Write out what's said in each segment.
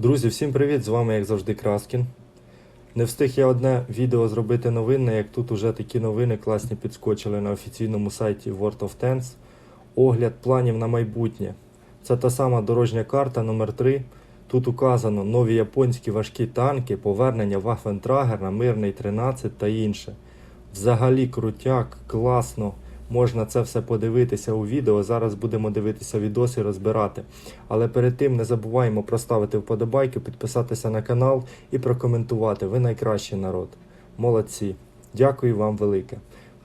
Друзі, всім привіт! З вами, як завжди, Краскін. Не встиг я одне відео зробити новинне, як тут уже такі новини класні підскочили на офіційному сайті World of Tanks. Огляд планів на майбутнє. Це та сама дорожня карта номер 3 Тут указано нові японські важкі танки, повернення Waffentrager мирний 13 та інше. Взагалі крутяк, класно. Можна це все подивитися у відео. Зараз будемо дивитися відоси, розбирати. Але перед тим не забуваємо проставити вподобайки, підписатися на канал і прокоментувати. Ви найкращий народ. Молодці. Дякую вам велике.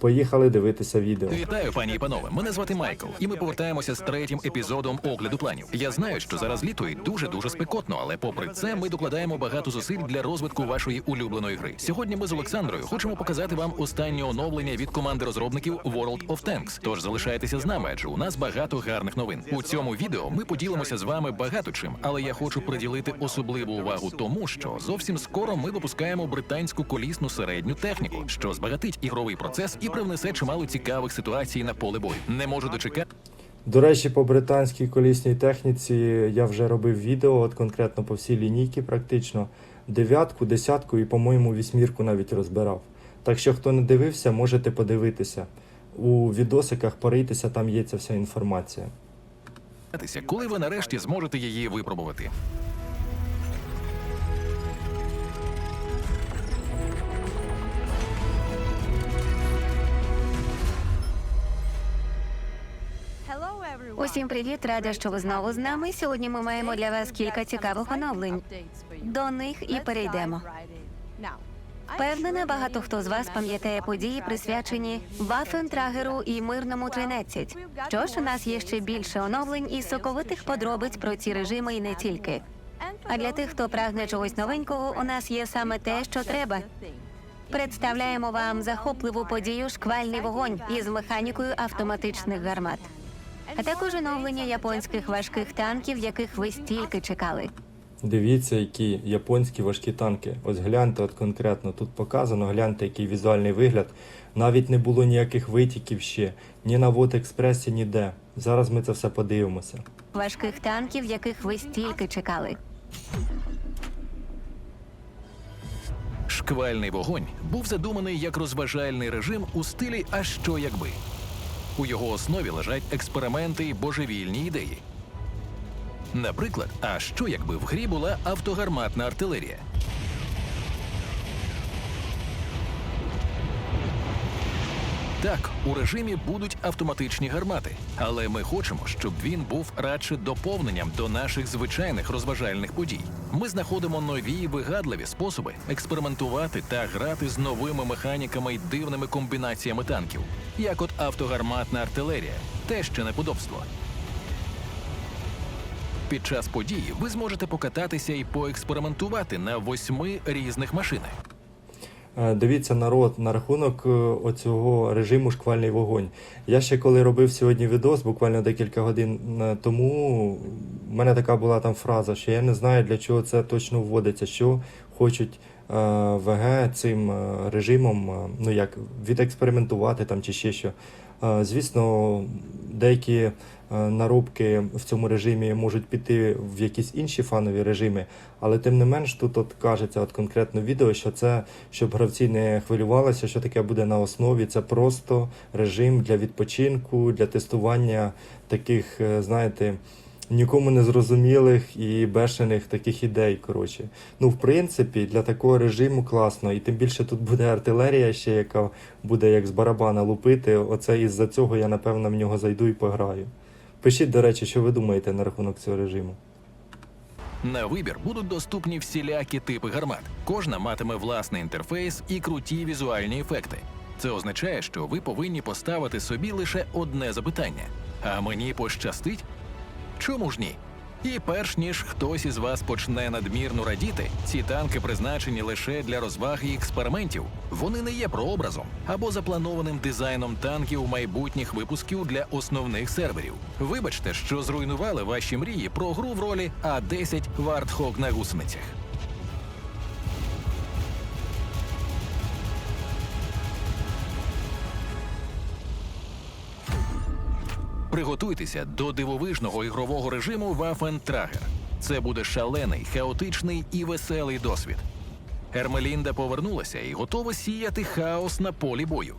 Поїхали дивитися відео. Вітаю, пані і панове. Мене звати Майкл, і ми повертаємося з третім епізодом огляду планів. Я знаю, що зараз літо і дуже дуже спекотно, але попри це ми докладаємо багато зусиль для розвитку вашої улюбленої гри. Сьогодні ми з Олександрою хочемо показати вам останнє оновлення від команди розробників World of Tanks. Тож залишайтеся з нами, адже у нас багато гарних новин. У цьому відео ми поділимося з вами багато чим, але я хочу приділити особливу увагу тому, що зовсім скоро ми випускаємо британську колісну середню техніку, що збагатить ігровий процес і привнесе чимало цікавих ситуацій на поле бою. Не можу дочекати. До речі, по британській колісній техніці я вже робив відео, от конкретно по всій лінійці практично. Дев'ятку, десятку і, по-моєму, вісьмірку навіть розбирав. Так що, хто не дивився, можете подивитися. У відосиках порийтеся, там є ця вся інформація. коли ви нарешті зможете її випробувати. Усім привіт, рада, що ви знову з нами. Сьогодні ми маємо для вас кілька цікавих оновлень. До них і перейдемо. Впевнена, багато хто з вас пам'ятає події, присвячені Вафентрагеру і мирному 13. Що ж, у нас є ще більше оновлень і соковитих подробиць про ці режими і не тільки. А для тих, хто прагне чогось новенького, у нас є саме те, що треба. Представляємо вам захопливу подію шквальний вогонь із механікою автоматичних гармат. А також оновлення японських важких танків, яких ви стільки чекали. Дивіться, які японські важкі танки. Ось гляньте, от конкретно тут показано, гляньте, який візуальний вигляд. Навіть не було ніяких витіків ще, ні на Експресі, ніде. Зараз ми це все подивимося. Важких танків, яких ви стільки чекали. Шквальний вогонь був задуманий як розважальний режим у стилі А що якби. У його основі лежать експерименти й божевільні ідеї. Наприклад, а що якби в грі була автогарматна артилерія? Так, у режимі будуть автоматичні гармати, але ми хочемо, щоб він був радше доповненням до наших звичайних розважальних подій. Ми знаходимо нові вигадливі способи експериментувати та грати з новими механіками й дивними комбінаціями танків, як от автогарматна артилерія, те ще неподобство. Під час події ви зможете покататися і поекспериментувати на восьми різних машинах. Е, Дивіться народ на рахунок е, оцього режиму шквальний вогонь. Я ще коли робив сьогодні відос, буквально декілька годин е, тому, в мене така була там фраза, що я не знаю для чого це точно вводиться, що хочуть ВГ цим режимом, ну як відекспериментувати там чи ще що. Звісно, деякі наробки в цьому режимі можуть піти в якісь інші фанові режими, але тим не менш тут от кажеться от конкретно відео, що це щоб гравці не хвилювалися, що таке буде на основі. Це просто режим для відпочинку, для тестування таких, е, знаєте. Нікому не зрозумілих і бешених таких ідей. Коротше, ну в принципі, для такого режиму класно, і тим більше тут буде артилерія, ще яка буде як з барабана лупити. Оце із-за цього я напевно в нього зайду і пограю. Пишіть, до речі, що ви думаєте на рахунок цього режиму. На вибір будуть доступні всілякі типи гармат. Кожна матиме власний інтерфейс і круті візуальні ефекти. Це означає, що ви повинні поставити собі лише одне запитання: а мені пощастить? Чому ж ні? І перш ніж хтось із вас почне надмірно радіти, ці танки призначені лише для розваги і експериментів. Вони не є прообразом або запланованим дизайном танків майбутніх випусків для основних серверів. Вибачте, що зруйнували ваші мрії про гру в ролі А10 Вартхок на гусеницях. Приготуйтеся до дивовижного ігрового режиму Waffen Trager. Це буде шалений, хаотичний і веселий досвід. Ермелінда повернулася і готова сіяти хаос на полі бою.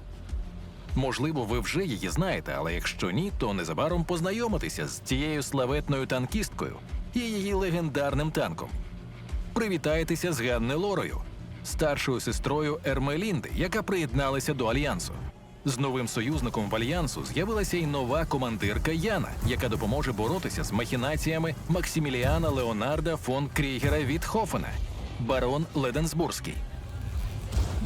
Можливо, ви вже її знаєте, але якщо ні, то незабаром познайомитеся з цією славетною танкісткою і її легендарним танком. Привітайтеся з Ганне Лорою, старшою сестрою Ермелінди, яка приєдналася до альянсу. З новим союзником в альянсу з'явилася й нова командирка Яна, яка допоможе боротися з махінаціями Максиміліана Леонарда фон Крігера від Хофена, барон Леденсбурзький.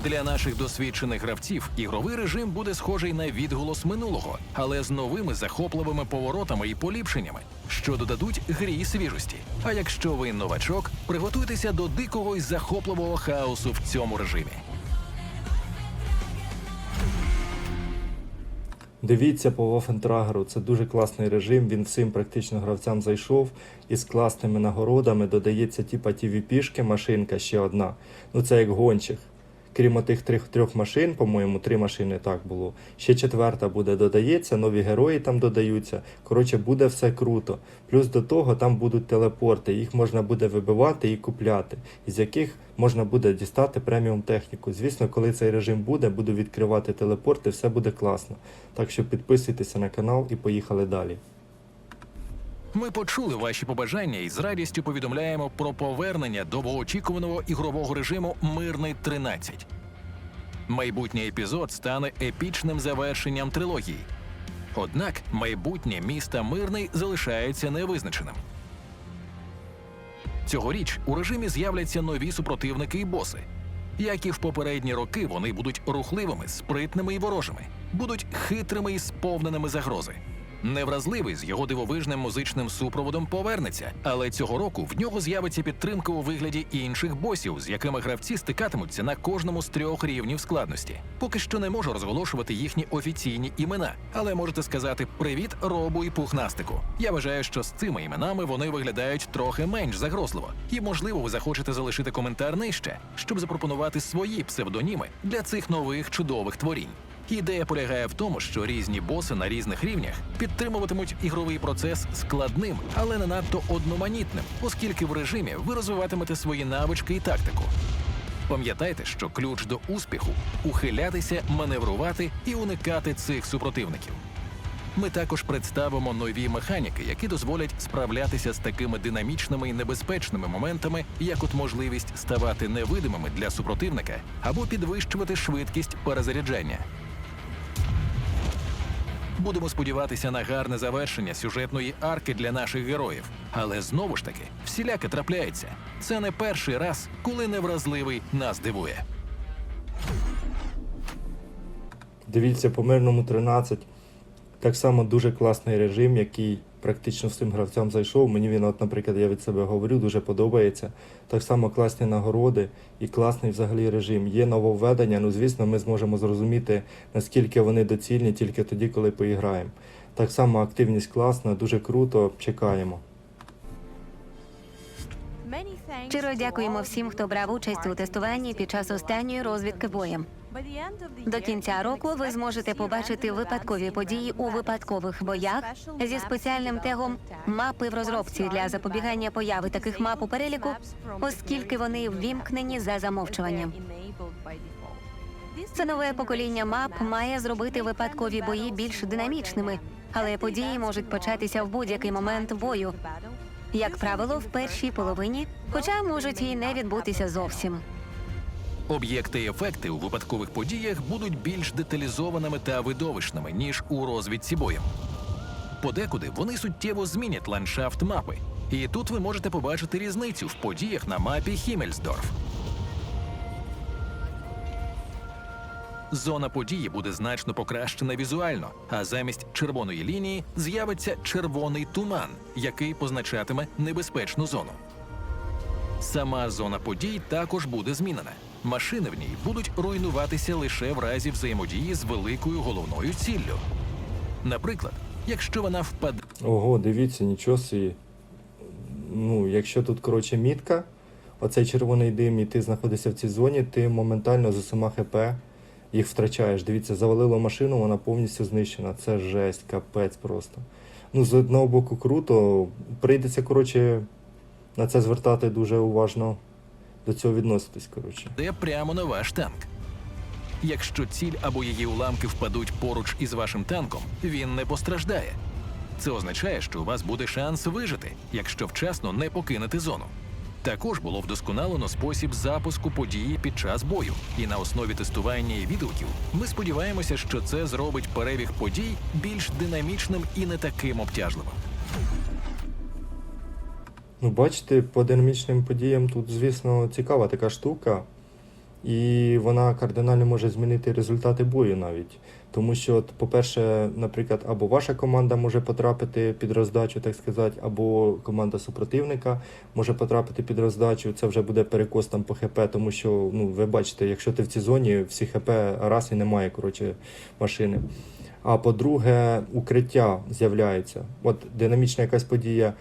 Для наших досвідчених гравців ігровий режим буде схожий на відголос минулого, але з новими захопливими поворотами і поліпшеннями, що додадуть грі свіжості. А якщо ви новачок, приготуйтеся до дикого і захопливого хаосу в цьому режимі. Дивіться по Вофентрагеру, це дуже класний режим. Він всім практично гравцям зайшов і з класними нагородами додається типа TVP-шки, машинка ще одна. Ну це як гончих. Крім отих трьох, трьох машин, по-моєму, три машини так було. Ще четверта буде додається, нові герої там додаються. Коротше, буде все круто. Плюс до того там будуть телепорти, їх можна буде вибивати і купляти, із яких можна буде дістати преміум техніку. Звісно, коли цей режим буде, буду відкривати телепорти, все буде класно. Так що підписуйтеся на канал і поїхали далі. Ми почули ваші побажання і з радістю повідомляємо про повернення довгоочікуваного ігрового режиму Мирний 13. Майбутній епізод стане епічним завершенням трилогії. Однак майбутнє міста Мирний залишається невизначеним. Цьогоріч у режимі з'являться нові супротивники і боси. Як і в попередні роки, вони будуть рухливими, спритними і ворожими, будуть хитрими і сповненими загрози. Невразливий з його дивовижним музичним супроводом повернеться, але цього року в нього з'явиться підтримка у вигляді інших босів, з якими гравці стикатимуться на кожному з трьох рівнів складності. Поки що не можу розголошувати їхні офіційні імена, але можете сказати привіт робу і пухнастику. Я вважаю, що з цими іменами вони виглядають трохи менш загрозливо, і можливо, ви захочете залишити коментар нижче, щоб запропонувати свої псевдоніми для цих нових чудових творінь. Ідея полягає в тому, що різні боси на різних рівнях підтримуватимуть ігровий процес складним, але не надто одноманітним, оскільки в режимі ви розвиватимете свої навички і тактику. Пам'ятайте, що ключ до успіху ухилятися, маневрувати і уникати цих супротивників. Ми також представимо нові механіки, які дозволять справлятися з такими динамічними і небезпечними моментами, як от можливість ставати невидимими для супротивника або підвищувати швидкість перезаряджання. Будемо сподіватися на гарне завершення сюжетної арки для наших героїв. Але знову ж таки, всіляке трапляється. Це не перший раз, коли невразливий нас дивує. Дивіться по мирному 13. Так само дуже класний режим, який практично всім гравцям зайшов. Мені він, от, наприклад, я від себе говорю, дуже подобається. Так само класні нагороди і класний взагалі режим. Є нововведення, ну звісно, ми зможемо зрозуміти, наскільки вони доцільні тільки тоді, коли поіграємо. Так само активність класна, дуже круто. Чекаємо. Щиро дякуємо всім, хто брав участь у тестуванні під час останньої розвідки боєм. До кінця року ви зможете побачити випадкові події у випадкових боях зі спеціальним тегом мапи в розробці для запобігання появи таких мап у переліку, оскільки вони ввімкнені за замовчуванням. Це нове покоління мап має зробити випадкові бої більш динамічними, але події можуть початися в будь-який момент бою, як правило, в першій половині, хоча можуть і не відбутися зовсім. Об'єкти і ефекти у випадкових подіях будуть більш деталізованими та видовищними, ніж у розвідці боєм. Подекуди вони суттєво змінять ландшафт мапи, і тут ви можете побачити різницю в подіях на мапі Хіммельсдорф. Зона події буде значно покращена візуально, а замість червоної лінії з'явиться червоний туман, який позначатиме небезпечну зону. Сама зона подій також буде змінена. Машини в ній будуть руйнуватися лише в разі взаємодії з великою головною ціллю. Наприклад, якщо вона впаде Ого, дивіться, нічого собі. Ну, якщо тут, коротше, мітка, оцей червоний дим, і ти знаходишся в цій зоні, ти моментально з усіма ХП їх втрачаєш. Дивіться, завалило машину, вона повністю знищена. Це жесть, капець просто. Ну, з одного боку, круто. Прийдеться, коротше, на це звертати дуже уважно до цього відноситись. Коротше. Де прямо на ваш танк. Якщо ціль або її уламки впадуть поруч із вашим танком, він не постраждає. Це означає, що у вас буде шанс вижити, якщо вчасно не покинете зону. Також було вдосконалено спосіб запуску події під час бою, і на основі тестування і відгуків ми сподіваємося, що це зробить перебіг подій більш динамічним і не таким обтяжливим. Ну, бачите, по динамічним подіям тут, звісно, цікава така штука, і вона кардинально може змінити результати бою навіть. Тому що, по-перше, наприклад, або ваша команда може потрапити під роздачу, так сказати, або команда супротивника може потрапити під роздачу. Це вже буде перекос там по ХП, тому що ну, ви бачите, якщо ти в цій зоні, всі ХП раз і немає коротше, машини. А по-друге, укриття з'являється. От динамічна якась подія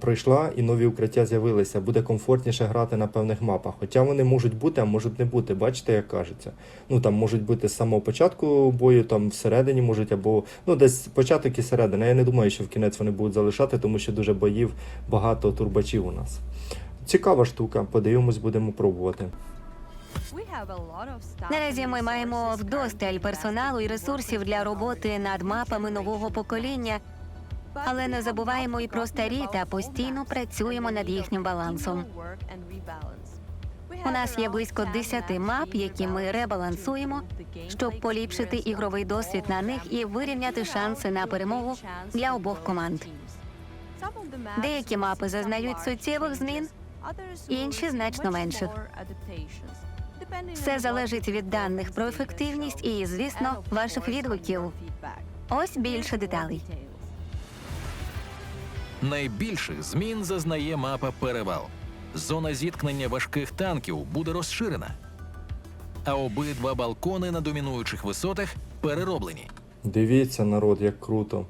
пройшла, і нові укриття з'явилися. Буде комфортніше грати на певних мапах. Хоча вони можуть бути, а можуть не бути. Бачите, як кажеться. Ну там можуть бути з самого початку бою, там всередині можуть, або ну десь початок і середина. Я не думаю, що в кінець вони будуть залишати, тому що дуже боїв багато турбачів у нас. Цікава штука, подивимось, будемо пробувати. Наразі ми маємо вдосталь персоналу і ресурсів для роботи над мапами нового покоління, але не забуваємо і про старі та постійно працюємо над їхнім балансом. У нас є близько 10 мап, які ми ребалансуємо, щоб поліпшити ігровий досвід на них і вирівняти шанси на перемогу для обох команд. Деякі мапи зазнають суттєвих змін, інші значно менших. Все залежить від даних про ефективність і, звісно, ваших відгуків. Ось більше деталей. Найбільших змін зазнає мапа Перевал. Зона зіткнення важких танків буде розширена, а обидва балкони на домінуючих висотах перероблені. Дивіться, народ, як круто.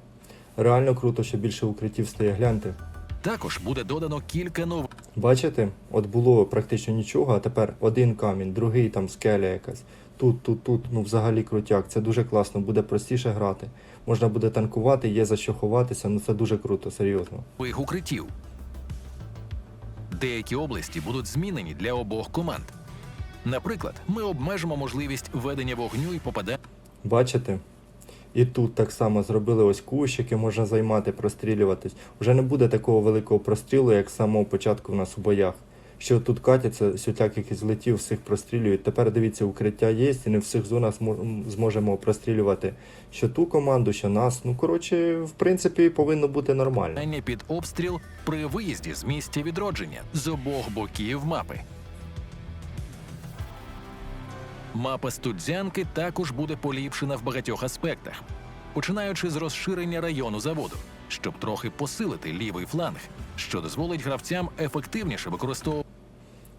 Реально круто, що більше укриттів стає. Гляньте. Також буде додано кілька нових Бачите, от було практично нічого, а тепер один камінь, другий там скеля якась. Тут, тут, тут, ну взагалі крутяк. Це дуже класно, буде простіше грати. Можна буде танкувати, є за що ховатися, ну це дуже круто, серйозно. укриттів. Деякі області будуть змінені для обох команд. Наприклад, ми обмежимо можливість ведення вогню і попадання Бачите? І тут так само зробили ось кущики, можна займати, прострілюватись. Уже не буде такого великого прострілу, як з самого початку в нас у боях. Що тут катяться, сютяк якийсь злетів, всіх прострілюють. Тепер дивіться, укриття є, і не в всіх зонах зможемо прострілювати що ту команду, що нас. Ну коротше, в принципі, повинно бути нормально. під обстріл при виїзді з місця відродження з обох боків мапи. Мапа студзянки також буде поліпшена в багатьох аспектах, починаючи з розширення району заводу, щоб трохи посилити лівий фланг, що дозволить гравцям ефективніше використовувати.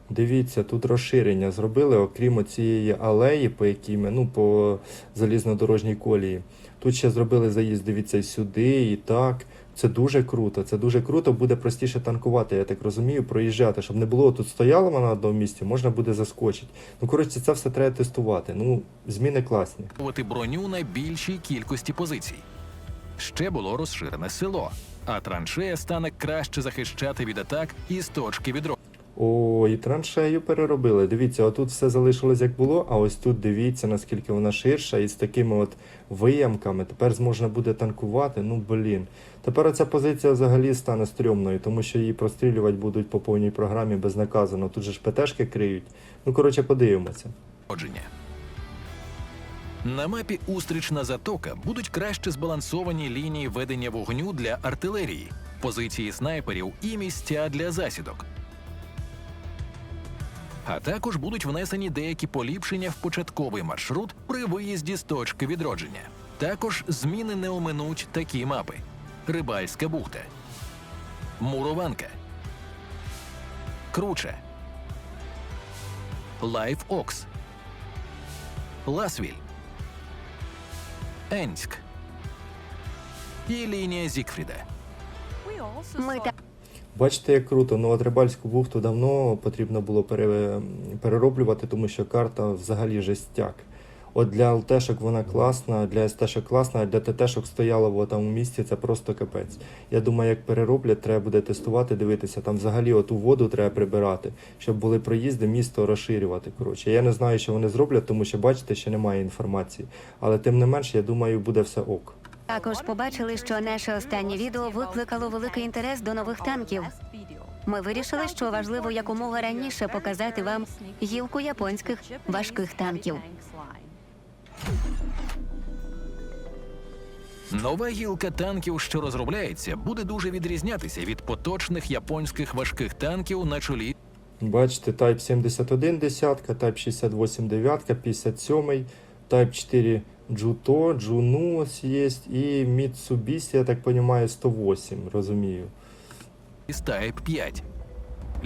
Дивіться, тут розширення зробили, окрім цієї алеї, по якій ми, ну, по залізнодорожній колії. Тут ще зробили заїзд, дивіться, сюди, і так. Це дуже круто. Це дуже круто, буде простіше танкувати, я так розумію, проїжджати, щоб не було тут стояла на одному місці, можна буде заскочити. Ну, коротше, це все треба тестувати. Ну, зміни класні. броню на більшій кількості позицій. Ще було розширене село, а траншея стане краще захищати від атак із точки відро. О, і траншею переробили. Дивіться, отут все залишилось як було, а ось тут дивіться, наскільки вона ширша, і з такими от виямками. Тепер зможна буде танкувати. Ну блін. Тепер оця позиція взагалі стане стрьомною, тому що її прострілювати будуть по повній програмі безнаказано. Тут же ж ПТшки криють. Ну, коротше, подивимося. На мапі Устрічна затока будуть краще збалансовані лінії ведення вогню для артилерії, позиції снайперів і місця для засідок. А також будуть внесені деякі поліпшення в початковий маршрут при виїзді з точки відродження. Також зміни не оминуть такі мапи: Рибальська бухта, Мурованка, Круче, Лайф Окс, Ласвіль, Енськ. І лінія Зікфріда. Ми Бачите, як круто. Ну, от бухту давно потрібно було пере... перероблювати, тому що карта взагалі жестяк. От для ЛТшок вона класна, для СТшок класна, а для ТТшок стояла в там у місті, це просто капець. Я думаю, як перероблять, треба буде тестувати, дивитися. Там взагалі оту воду треба прибирати, щоб були проїзди, місто розширювати. Коротше, я не знаю, що вони зроблять, тому що бачите, ще немає інформації. Але тим не менш, я думаю, буде все ок. Також побачили, що наше останнє відео викликало великий інтерес до нових танків. Ми вирішили, що важливо якомога раніше показати вам гілку японських важких танків. Нова гілка танків, що розробляється, буде дуже відрізнятися від поточних японських важких танків на чолі Бачите, Type 71 десятка, Type 68 дев'ятка, 57, Type 4 Juno ось є і Mitsubishi, я так розумію, 108, розумію. з Type 5.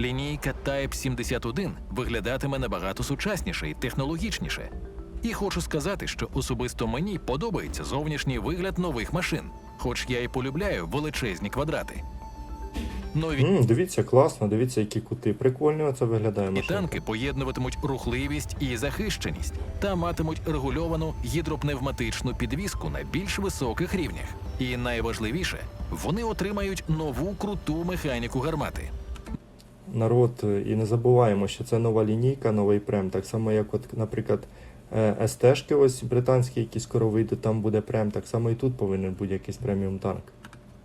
Лінійка Type 71 виглядатиме набагато сучасніше і технологічніше. І хочу сказати, що особисто мені подобається зовнішній вигляд нових машин, хоч я і полюбляю величезні квадрати. Нові М, дивіться, класно, дивіться, які кути. Прикольно це виглядає І машинка. танки поєднуватимуть рухливість і захищеність та матимуть регульовану гідропневматичну підвіску на більш високих рівнях. І найважливіше, вони отримають нову круту механіку гармати. Народ, і не забуваємо, що це нова лінійка, новий прем. Так само, як, от, наприклад, е, СТшки, ось британські, які скоро вийдуть, там буде прем. Так само і тут повинен бути якийсь преміум танк.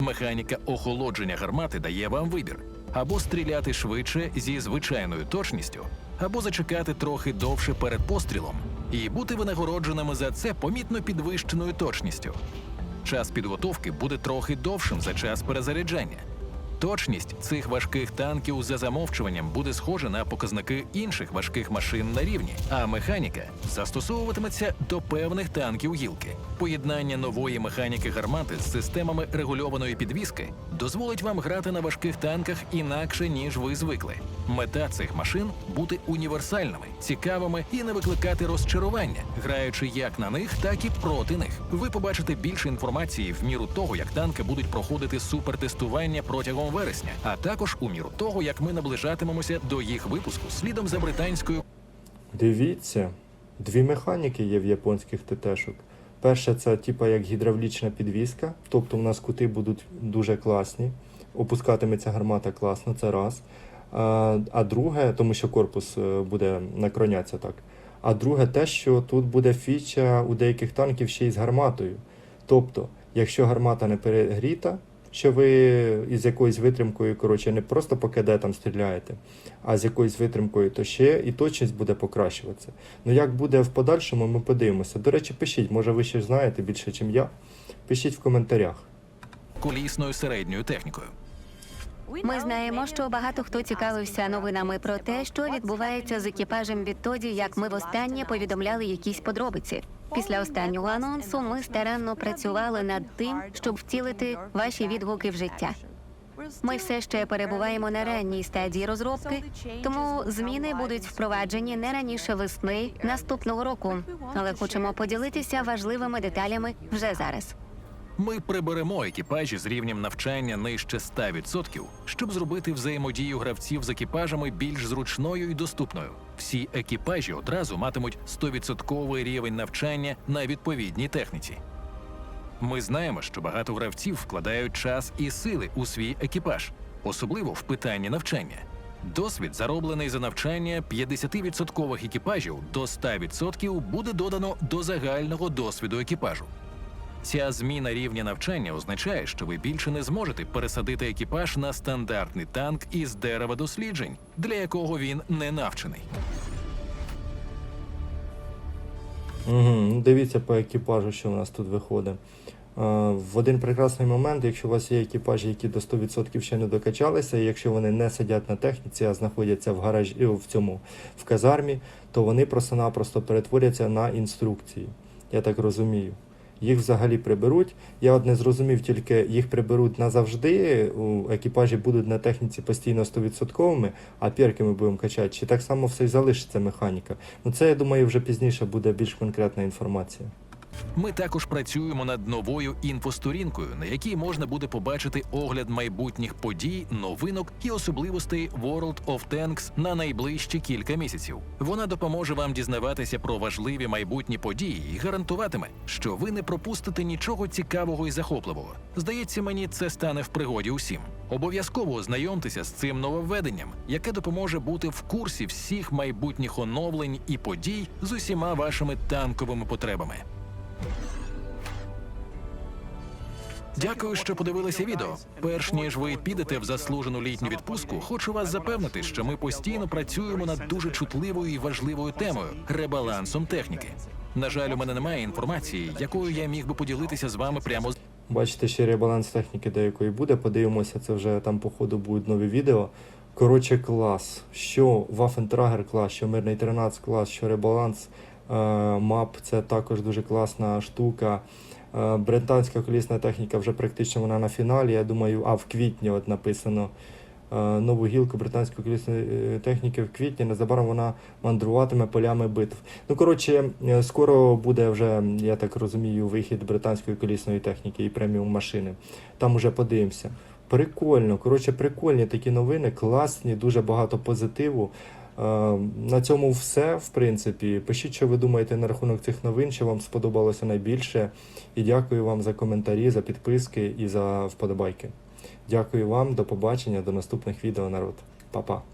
Механіка охолодження гармати дає вам вибір: або стріляти швидше зі звичайною точністю, або зачекати трохи довше перед пострілом і бути винагородженими за це помітно підвищеною точністю. Час підготовки буде трохи довшим за час перезаряджання. Точність цих важких танків за замовчуванням буде схожа на показники інших важких машин на рівні, а механіка застосовуватиметься до певних танків гілки. Поєднання нової механіки гармати з системами регульованої підвіски дозволить вам грати на важких танках інакше ніж ви звикли. Мета цих машин бути універсальними, цікавими і не викликати розчарування, граючи як на них, так і проти них. Ви побачите більше інформації в міру того, як танки будуть проходити супертестування протягом вересня, а також у міру того, як ми наближатимемося до їх випуску слідом за британською Дивіться, дві механіки є в японських ТТшок. Перша це типа як гідравлічна підвіска, тобто у нас кути будуть дуже класні. Опускатиметься гармата класно, це раз. А, а друге, тому що корпус е, буде накронятися так. А друге, те, що тут буде фіча у деяких танків ще й з гарматою. Тобто, якщо гармата не перегріта, що ви із якоюсь витримкою, коротше, не просто по КД там стріляєте, а з якоюсь витримкою, то ще і точність буде покращуватися. Ну як буде в подальшому, ми подивимося. До речі, пишіть, може ви ще знаєте більше, ніж я. Пишіть в коментарях. колісною середньою технікою. Ми знаємо, що багато хто цікавився новинами про те, що відбувається з екіпажем відтоді, як ми востаннє повідомляли якісь подробиці. Після останнього анонсу ми старанно працювали над тим, щоб втілити ваші відгуки в життя. Ми все ще перебуваємо на ранній стадії розробки, тому зміни будуть впроваджені не раніше весни наступного року. Але хочемо поділитися важливими деталями вже зараз. Ми приберемо екіпажі з рівнем навчання нижче 100%, щоб зробити взаємодію гравців з екіпажами більш зручною і доступною. Всі екіпажі одразу матимуть 100% рівень навчання на відповідній техніці. Ми знаємо, що багато гравців вкладають час і сили у свій екіпаж, особливо в питанні навчання. Досвід, зароблений за навчання 50% екіпажів до 100% буде додано до загального досвіду екіпажу. Ця зміна рівня навчання означає, що ви більше не зможете пересадити екіпаж на стандартний танк із дерева досліджень, для якого він не навчений. Угу. Дивіться по екіпажу, що у нас тут виходить. Е, В один прекрасний момент, якщо у вас є екіпажі, які до 100% ще не докачалися, і якщо вони не сидять на техніці, а знаходяться в гаражі е, в цьому в казармі, то вони просто-напросто перетворяться на інструкції. Я так розумію. Їх взагалі приберуть. Я от не зрозумів, тільки їх приберуть назавжди. У екіпажі будуть на техніці постійно 100%, а пірки ми будемо качати. Чи так само все й залишиться механіка? Ну це я думаю, вже пізніше буде більш конкретна інформація. Ми також працюємо над новою інфосторінкою, на якій можна буде побачити огляд майбутніх подій, новинок і особливостей World of Tanks на найближчі кілька місяців. Вона допоможе вам дізнаватися про важливі майбутні події і гарантуватиме, що ви не пропустите нічого цікавого і захопливого. Здається, мені це стане в пригоді усім. Обов'язково ознайомтеся з цим нововведенням, яке допоможе бути в курсі всіх майбутніх оновлень і подій з усіма вашими танковими потребами. Дякую, що подивилися відео. Перш ніж ви підете в заслужену літню відпустку, хочу вас запевнити, що ми постійно працюємо над дуже чутливою і важливою темою ребалансом техніки. На жаль, у мене немає інформації, якою я міг би поділитися з вами прямо з. Бачите, ще ребаланс техніки деякої буде. Подивимося, це вже там по ходу будуть нові відео. Коротше, клас. Що Waffentrager клас, що мирний 13 клас, що ребаланс е, мап це також дуже класна штука. Е, британська колісна техніка вже практично вона на фіналі. Я думаю, а в квітні от написано. е, Нову гілку британської колісної е, техніки в квітні. Незабаром вона мандруватиме полями битв. Ну коротше, скоро буде вже, я так розумію, вихід британської колісної техніки і преміум машини. Там уже подивимося. Прикольно, коротше, прикольні такі новини, класні, дуже багато позитиву. Е, На цьому все, в принципі. Пишіть, що ви думаєте на рахунок цих новин, що вам сподобалося найбільше. І дякую вам за коментарі, за підписки і за вподобайки. Дякую вам, до побачення, до наступних відео, народ. Па-па.